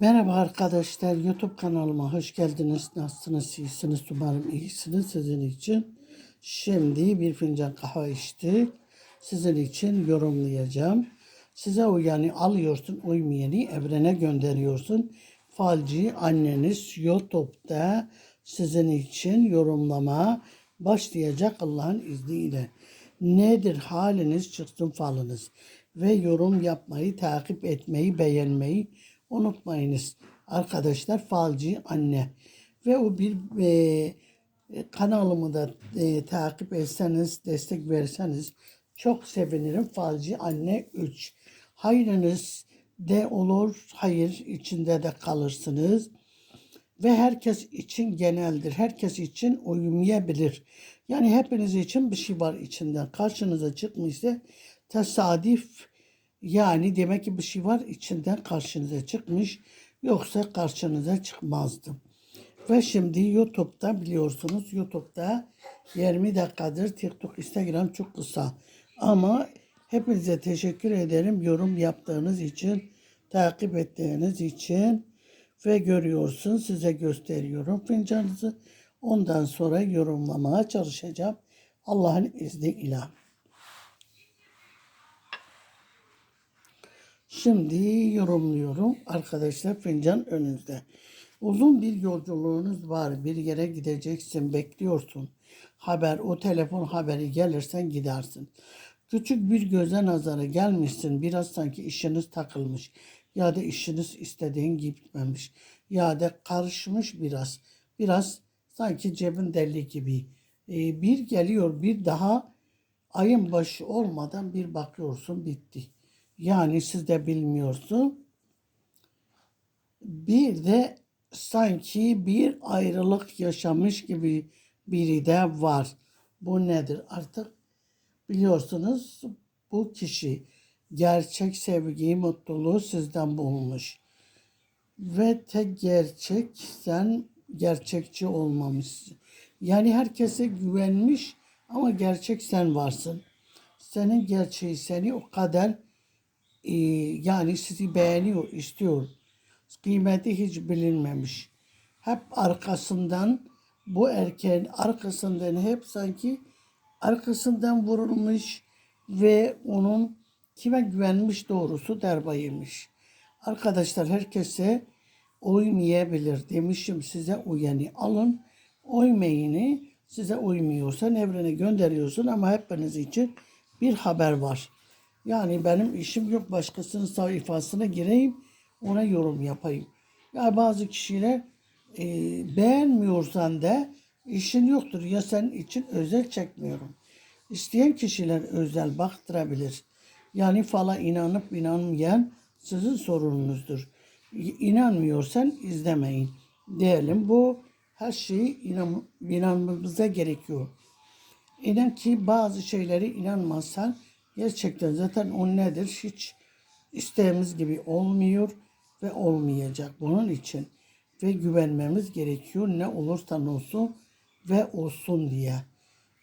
Merhaba arkadaşlar, YouTube kanalıma hoş geldiniz. Nasılsınız, iyisiniz? Umarım iyisiniz sizin için. Şimdi bir fincan kahve içtik. Sizin için yorumlayacağım. Size uyanı alıyorsun, uymayanı evrene gönderiyorsun. Falci anneniz YouTube'da sizin için yorumlama başlayacak Allah'ın izniyle. Nedir haliniz çıksın falınız ve yorum yapmayı, takip etmeyi, beğenmeyi unutmayınız. Arkadaşlar falcı anne ve o bir e, kanalımı da e, takip etseniz, destek verseniz çok sevinirim. Falcı anne 3. Hayrınız de olur, hayır içinde de kalırsınız ve herkes için geneldir. Herkes için uyumayabilir. Yani hepiniz için bir şey var içinden. Karşınıza çıkmışsa tesadüf yani demek ki bir şey var içinden karşınıza çıkmış. Yoksa karşınıza çıkmazdı. Ve şimdi YouTube'da biliyorsunuz YouTube'da 20 dakikadır TikTok, Instagram çok kısa. Ama hepinize teşekkür ederim yorum yaptığınız için, takip ettiğiniz için ve görüyorsun size gösteriyorum fincanınızı. Ondan sonra yorumlamaya çalışacağım. Allah'ın izniyle. Şimdi yorumluyorum. Arkadaşlar fincan önünüzde. Uzun bir yolculuğunuz var. Bir yere gideceksin, bekliyorsun. Haber, o telefon haberi gelirsen gidersin. Küçük bir göze nazara gelmişsin. Biraz sanki işiniz takılmış. Ya da işiniz istediğin gitmemiş. Ya da karışmış biraz. Biraz sanki cebin deli gibi. Ee, bir geliyor, bir daha ayın başı olmadan bir bakıyorsun bitti. Yani siz de bilmiyorsun. Bir de sanki bir ayrılık yaşamış gibi biri de var. Bu nedir? Artık biliyorsunuz bu kişi gerçek sevgiyi, mutluluğu sizden bulmuş. Ve tek gerçek sen gerçekçi olmamışsın. Yani herkese güvenmiş ama gerçek sen varsın. Senin gerçeği seni o kadar e, yani sizi beğeniyor, istiyor. Kıymeti hiç bilinmemiş. Hep arkasından bu erkeğin arkasından hep sanki arkasından vurulmuş ve onun kime güvenmiş doğrusu derbayıymış. Arkadaşlar herkese uymayabilir demişim size uyanı alın. Uymayını size uymuyorsan evrene gönderiyorsun ama hepiniz için bir haber var. Yani benim işim yok başkasının sayfasına gireyim ona yorum yapayım. Ya bazı kişiler e, beğenmiyorsan da işin yoktur. Ya senin için özel çekmiyorum. İsteyen kişiler özel baktırabilir. Yani fala inanıp inanmayan sizin sorununuzdur. İnanmıyorsan izlemeyin. Diyelim bu her şeyi inan, inanmamıza gerekiyor. İnan ki bazı şeyleri inanmazsan gerçekten zaten o nedir? Hiç isteğimiz gibi olmuyor ve olmayacak bunun için. Ve güvenmemiz gerekiyor ne olursa olsun ve olsun diye.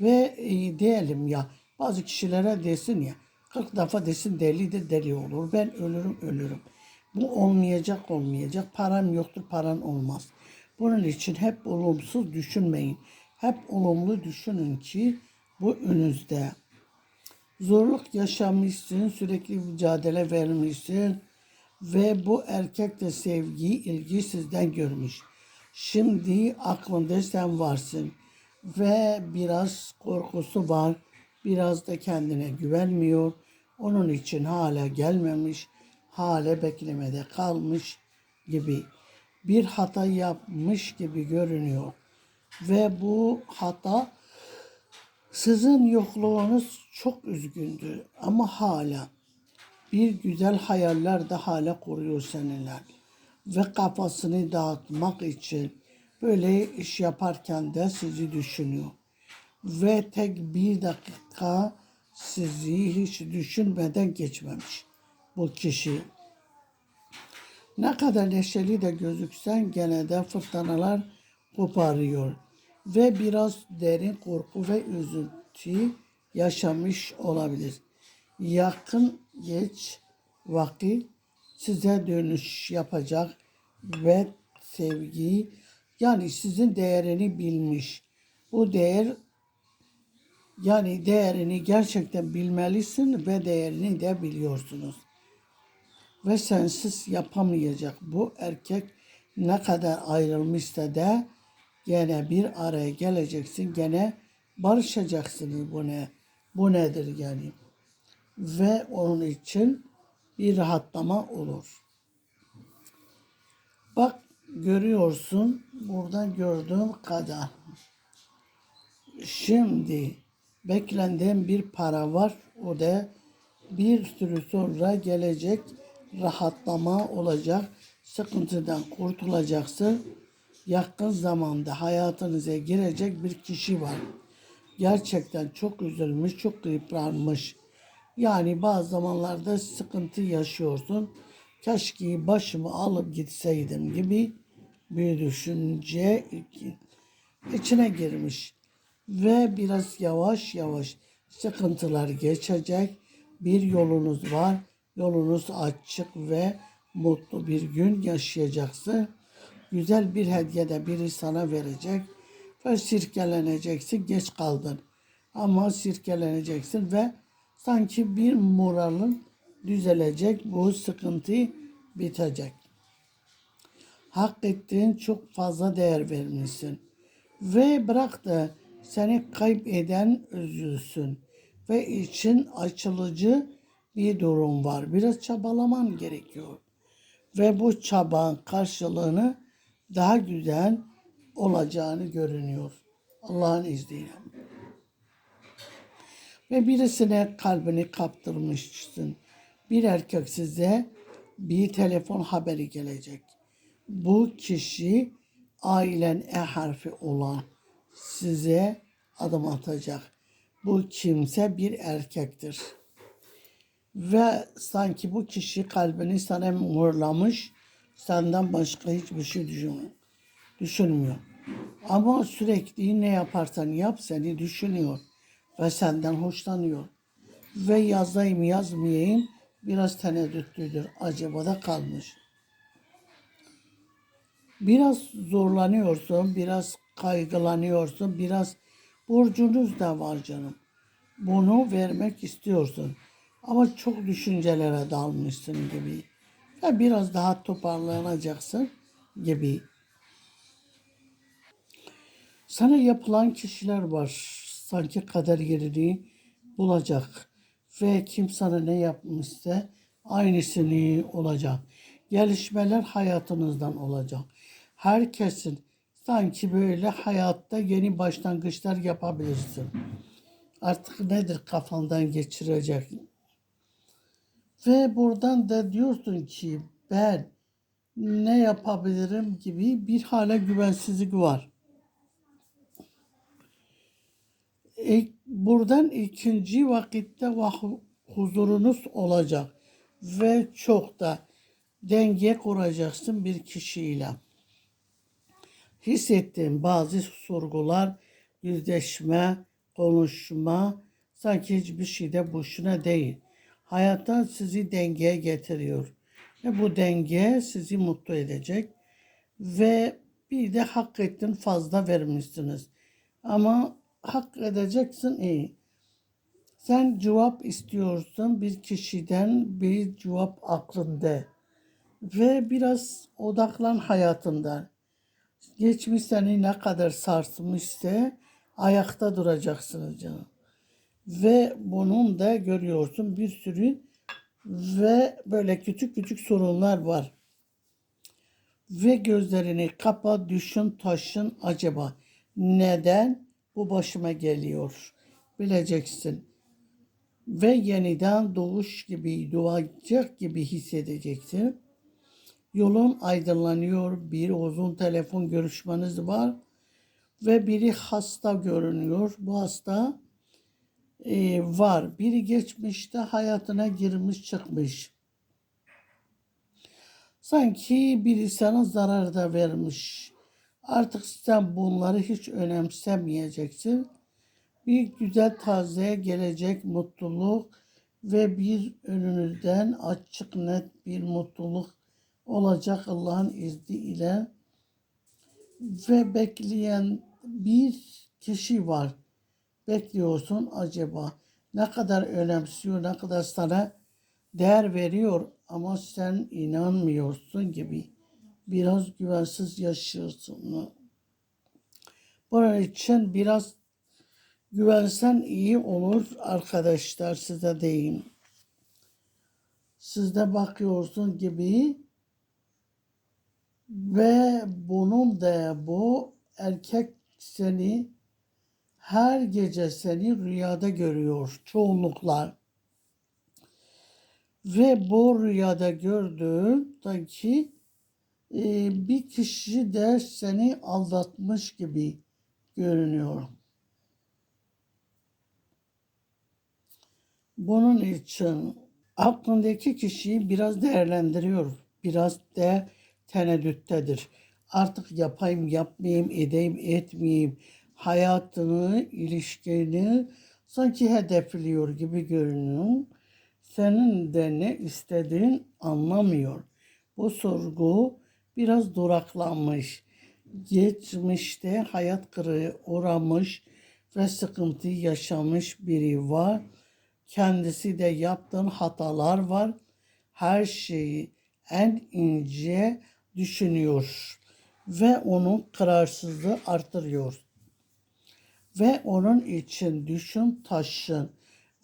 Ve e, diyelim ya bazı kişilere desin ya 40 defa desin delidir deli olur. Ben ölürüm ölürüm. Bu olmayacak olmayacak. Param yoktur paran olmaz. Bunun için hep olumsuz düşünmeyin. Hep olumlu düşünün ki bu önünüzde zorluk yaşamışsın, sürekli mücadele vermişsin ve bu erkek de sevgiyi, ilgi sizden görmüş. Şimdi aklında sen varsın ve biraz korkusu var, biraz da kendine güvenmiyor. Onun için hala gelmemiş, hala beklemede kalmış gibi bir hata yapmış gibi görünüyor. Ve bu hata sizin yokluğunuz çok üzgündü ama hala bir güzel hayaller de hala kuruyor seneler. Ve kafasını dağıtmak için böyle iş yaparken de sizi düşünüyor. Ve tek bir dakika sizi hiç düşünmeden geçmemiş bu kişi. Ne kadar neşeli de gözüksen gene de fırtınalar koparıyor ve biraz derin korku ve üzüntü yaşamış olabilir. Yakın geç vakit size dönüş yapacak ve sevgi yani sizin değerini bilmiş. Bu değer yani değerini gerçekten bilmelisin ve değerini de biliyorsunuz. Ve sensiz yapamayacak. Bu erkek ne kadar ayrılmışsa da gene bir araya geleceksin. Gene barışacaksınız bu ne? Bu nedir yani? Ve onun için bir rahatlama olur. Bak görüyorsun buradan gördüğüm kadar. Şimdi beklenen bir para var. O da bir sürü sonra gelecek rahatlama olacak. Sıkıntıdan kurtulacaksın. Yakın zamanda hayatınıza girecek bir kişi var. Gerçekten çok üzülmüş, çok yıpranmış. Yani bazı zamanlarda sıkıntı yaşıyorsun. Keşke başımı alıp gitseydim gibi bir düşünce içine girmiş ve biraz yavaş yavaş sıkıntılar geçecek. Bir yolunuz var. Yolunuz açık ve mutlu bir gün yaşayacaksın. Güzel bir hediye de biri sana verecek ve sirkeleneceksin. Geç kaldın. Ama sirkeleneceksin ve sanki bir moralın düzelecek. Bu sıkıntı bitecek. Hak ettiğin çok fazla değer vermişsin. Ve bırak da seni kaybeden üzülsün. Ve için açılıcı bir durum var. Biraz çabalaman gerekiyor. Ve bu çaban karşılığını daha güzel olacağını görünüyor. Allah'ın izniyle. Ve birisine kalbini kaptırmışsın. Bir erkek size bir telefon haberi gelecek. Bu kişi ailen E harfi olan size adım atacak. Bu kimse bir erkektir. Ve sanki bu kişi kalbini sana muhrlamış, senden başka hiçbir şey düşünmüyor. düşünmüyor. Ama sürekli ne yaparsan yap seni düşünüyor ve senden hoşlanıyor. Ve yazayım yazmayayım biraz teneddütlüdür. Acaba da kalmış. Biraz zorlanıyorsun, biraz kaygılanıyorsun, biraz borcunuz da var canım. Bunu vermek istiyorsun. Ama çok düşüncelere dalmışsın gibi. Ve biraz daha toparlanacaksın gibi. Sana yapılan kişiler var. Sanki kader yerini bulacak. Ve kim sana ne yapmışsa aynısını olacak. Gelişmeler hayatınızdan olacak. Herkesin sanki böyle hayatta yeni başlangıçlar yapabilirsin. Artık nedir kafandan geçirecek? Ve buradan da diyorsun ki ben ne yapabilirim gibi bir hale güvensizlik var. İlk, buradan ikinci vakitte vah- huzurunuz olacak ve çok da denge kuracaksın bir kişiyle. Hissettiğin bazı sorgular, yüzleşme, konuşma sanki hiçbir şey de boşuna değil. Hayattan sizi dengeye getiriyor. Ve bu denge sizi mutlu edecek. Ve bir de hak ettin fazla vermişsiniz. Ama hak edeceksin iyi. Sen cevap istiyorsun bir kişiden bir cevap aklında. Ve biraz odaklan hayatından. Geçmiş seni ne kadar sarsmışsa ayakta duracaksınız canım. Ve bunun da görüyorsun bir sürü ve böyle küçük küçük sorunlar var. Ve gözlerini kapa, düşün, taşın acaba neden bu başıma geliyor? Bileceksin. Ve yeniden doğuş gibi, doğacak gibi hissedeceksin. Yolun aydınlanıyor, bir uzun telefon görüşmeniz var ve biri hasta görünüyor. Bu hasta e, var. Biri geçmişte hayatına girmiş çıkmış. Sanki biri sana zarar da vermiş. Artık sen bunları hiç önemsemeyeceksin. Bir güzel taze gelecek mutluluk ve bir önünüzden açık net bir mutluluk olacak Allah'ın izniyle ve bekleyen bir kişi var. Bekliyorsun acaba ne kadar önemsiyor, ne kadar sana değer veriyor ama sen inanmıyorsun gibi. Biraz güvensiz yaşıyorsun. Bunun için biraz güvensen iyi olur arkadaşlar size diyeyim. Siz de bakıyorsun gibi ve bunun da bu erkek seni her gece seni rüyada görüyor çoğunlukla. Ve bu rüyada gördüğün sanki e, bir kişi de seni aldatmış gibi görünüyor. Bunun için aklındaki kişiyi biraz değerlendiriyor. Biraz da teneddüttedir. Artık yapayım, yapmayayım, edeyim, etmeyeyim. Hayatını, ilişkini sanki hedefliyor gibi görünüyor. Senin de ne istediğin anlamıyor. Bu sorgu biraz duraklanmış. Geçmişte hayat kırığı uğramış ve sıkıntı yaşamış biri var. Kendisi de yaptığın hatalar var. Her şeyi en ince düşünüyor ve onun kararsızlığı artırıyor. Ve onun için düşün taşın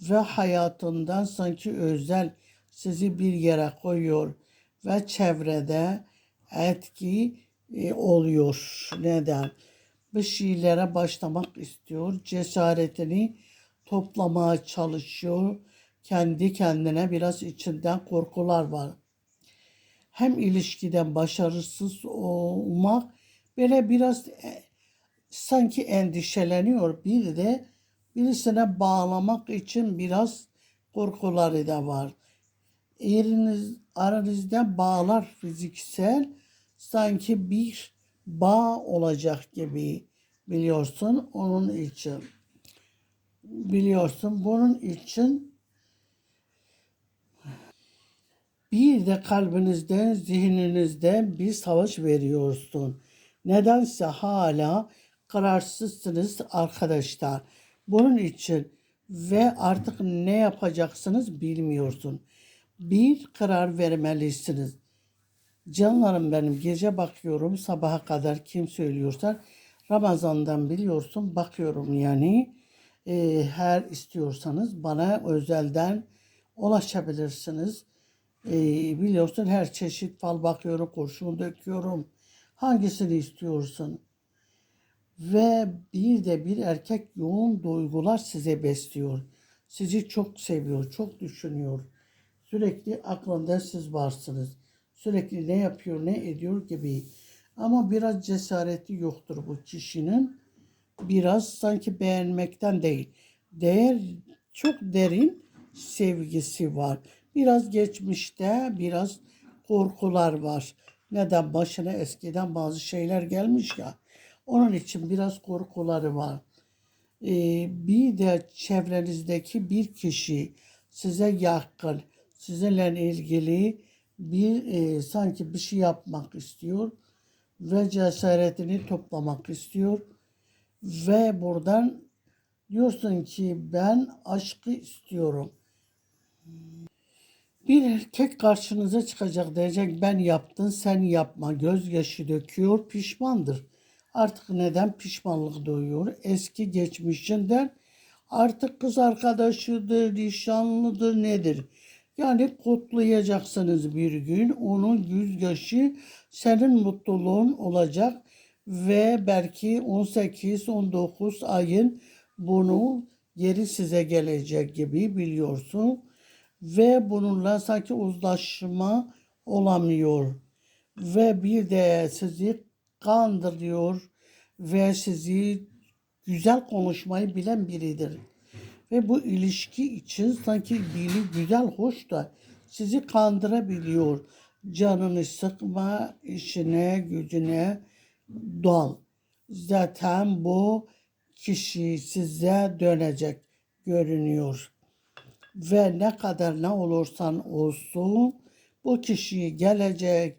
ve hayatından sanki özel sizi bir yere koyuyor ve çevrede etki e, oluyor. Neden? Bir şeylere başlamak istiyor. Cesaretini toplamaya çalışıyor. Kendi kendine biraz içinden korkular var. Hem ilişkiden başarısız olmak böyle biraz e, sanki endişeleniyor. Bir de birisine bağlamak için biraz korkuları da var. Yeriniz, aranızda bağlar fiziksel sanki bir bağ olacak gibi biliyorsun onun için. Biliyorsun bunun için bir de kalbinizden, zihninizden bir savaş veriyorsun. Nedense hala kararsızsınız arkadaşlar. Bunun için ve artık ne yapacaksınız bilmiyorsun. Bir karar vermelisiniz. Canlarım benim gece bakıyorum sabaha kadar kim söylüyorsa Ramazan'dan biliyorsun bakıyorum yani Ee, her istiyorsanız bana özelden ulaşabilirsiniz. Ee, biliyorsun her çeşit fal bakıyorum kurşun döküyorum hangisini istiyorsun ve bir de bir erkek yoğun duygular size besliyor. Sizi çok seviyor, çok düşünüyor. Sürekli aklında siz varsınız. Sürekli ne yapıyor, ne ediyor gibi. Ama biraz cesareti yoktur bu kişinin. Biraz sanki beğenmekten değil. Değer çok derin sevgisi var. Biraz geçmişte biraz korkular var. Neden başına eskiden bazı şeyler gelmiş ya. Onun için biraz korkuları var. Ee, bir de çevrenizdeki bir kişi size yakın, sizinle ilgili bir e, sanki bir şey yapmak istiyor ve cesaretini toplamak istiyor ve buradan diyorsun ki ben aşkı istiyorum. Bir erkek karşınıza çıkacak diyecek ben yaptın sen yapma gözyaşı döküyor pişmandır. Artık neden pişmanlık duyuyor? Eski geçmişinden artık kız arkadaşıdır, nişanlıdır nedir? Yani kutlayacaksınız bir gün. Onun gözyaşı senin mutluluğun olacak ve belki 18-19 ayın bunu geri size gelecek gibi biliyorsun. Ve bununla sanki uzlaşma olamıyor. Ve bir de sizi kandırıyor ve sizi güzel konuşmayı bilen biridir. Ve bu ilişki için sanki dili güzel, hoş da sizi kandırabiliyor. Canını sıkma, işine, gücüne dal. Zaten bu kişi size dönecek görünüyor. Ve ne kadar ne olursan olsun bu kişi gelecek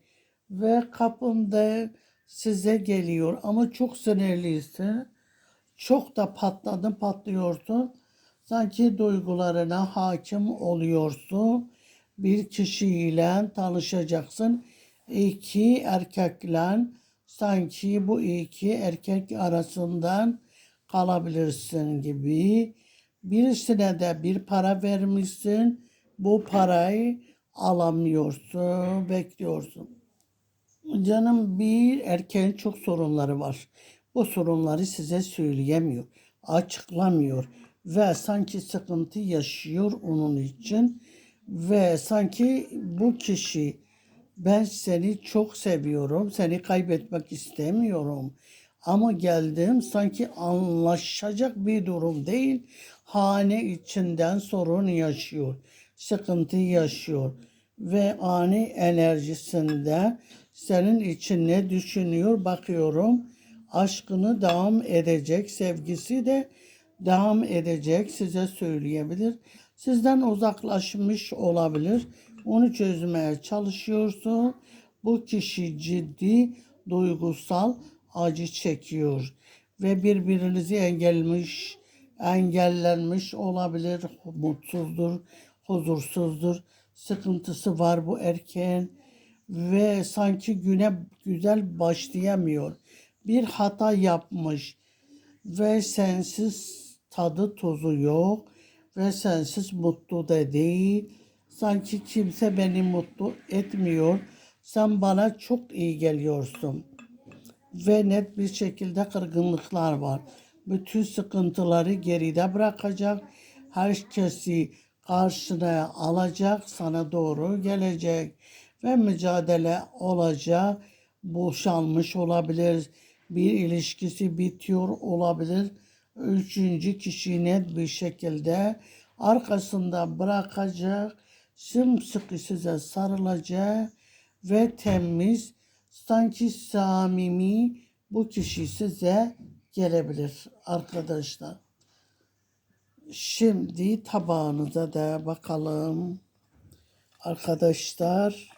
ve kapında size geliyor ama çok sinirliyse çok da patladın patlıyorsun. Sanki duygularına hakim oluyorsun. Bir kişiyle tanışacaksın. İki erkekle sanki bu iki erkek arasından kalabilirsin gibi. Birisine de bir para vermişsin. Bu parayı alamıyorsun bekliyorsun Canım bir erkeğin çok sorunları var. Bu sorunları size söyleyemiyor, açıklamıyor ve sanki sıkıntı yaşıyor onun için ve sanki bu kişi ben seni çok seviyorum, seni kaybetmek istemiyorum. Ama geldim sanki anlaşacak bir durum değil. Hane içinden sorun yaşıyor, sıkıntı yaşıyor ve ani enerjisinde senin için ne düşünüyor bakıyorum. Aşkını devam edecek, sevgisi de devam edecek size söyleyebilir. Sizden uzaklaşmış olabilir. Onu çözmeye çalışıyorsun. Bu kişi ciddi duygusal acı çekiyor ve birbirinizi engelmiş, engellenmiş olabilir, mutsuzdur, huzursuzdur, sıkıntısı var bu erkeğin ve sanki güne güzel başlayamıyor. Bir hata yapmış ve sensiz tadı tuzu yok ve sensiz mutlu da değil. Sanki kimse beni mutlu etmiyor. Sen bana çok iyi geliyorsun. Ve net bir şekilde kırgınlıklar var. Bütün sıkıntıları geride bırakacak. Herkesi karşına alacak, sana doğru gelecek ve mücadele olacak. Boşanmış olabilir, bir ilişkisi bitiyor olabilir. Üçüncü kişi net bir şekilde arkasında bırakacak, sımsıkı size sarılacak ve temiz, sanki samimi bu kişi size gelebilir arkadaşlar. Şimdi tabağınıza da bakalım. Arkadaşlar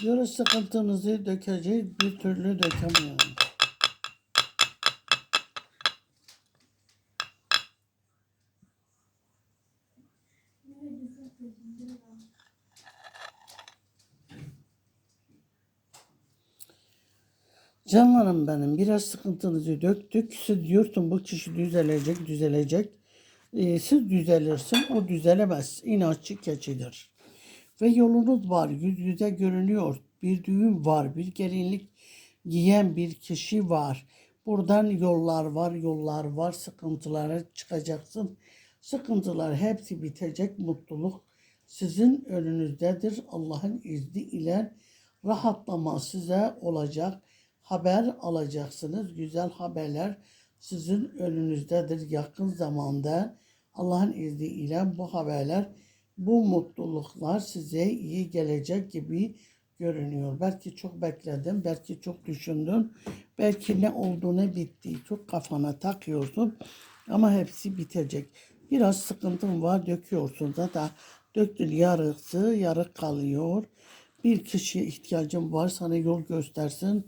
Diyoruz sıkıntınızı dökeceğiz bir türlü dökemiyorum. Canlarım benim biraz sıkıntınızı döktük. Siz diyorsun bu kişi düzelecek, düzelecek. Ee, siz düzelirsin, o düzelemez. İnatçı keçidir. Ve yolunuz var, yüz yüze görünüyor. Bir düğün var, bir gelinlik giyen bir kişi var. Buradan yollar var, yollar var. Sıkıntılara çıkacaksın. Sıkıntılar hepsi bitecek. Mutluluk sizin önünüzdedir. Allah'ın izni ile rahatlama size olacak. Haber alacaksınız. Güzel haberler sizin önünüzdedir yakın zamanda. Allah'ın izniyle bu haberler, bu mutluluklar size iyi gelecek gibi görünüyor. Belki çok bekledin, belki çok düşündün, belki ne oldu ne bitti çok kafana takıyorsun ama hepsi bitecek. Biraz sıkıntın var döküyorsun zaten döktün yarısı yarı kalıyor. Bir kişiye ihtiyacın var sana yol göstersin.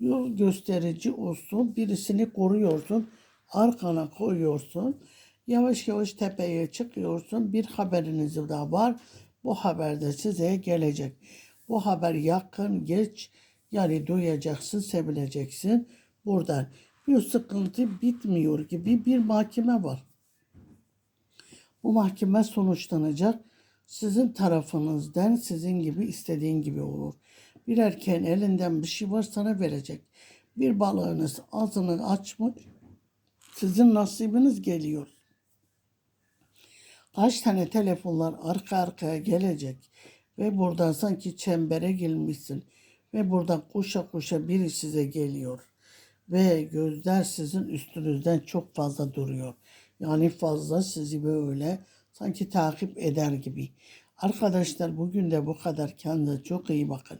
Yol gösterici olsun. Birisini koruyorsun. Arkana koyuyorsun. Yavaş yavaş tepeye çıkıyorsun. Bir haberiniz daha var. Bu haber de size gelecek. Bu haber yakın, geç yani duyacaksın, sevileceksin. Buradan bir sıkıntı bitmiyor gibi bir mahkeme var. Bu mahkeme sonuçlanacak. Sizin tarafınızdan sizin gibi istediğin gibi olur. Bir erkeğin elinden bir şey var sana verecek. Bir balığınız ağzını açmış. Sizin nasibiniz geliyor. Kaç tane telefonlar arka arkaya gelecek ve buradan sanki çembere girmişsin ve buradan koşa koşa biri size geliyor ve gözler sizin üstünüzden çok fazla duruyor. Yani fazla sizi böyle Sanki takip eder gibi. Arkadaşlar bugün de bu kadar. Kendinize çok iyi bakın.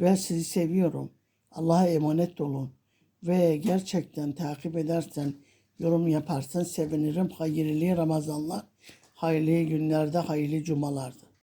Ve sizi seviyorum. Allah'a emanet olun. Ve gerçekten takip edersen, yorum yaparsan sevinirim. Hayırlı Ramazanlar, hayırlı günlerde, hayırlı cumalarda.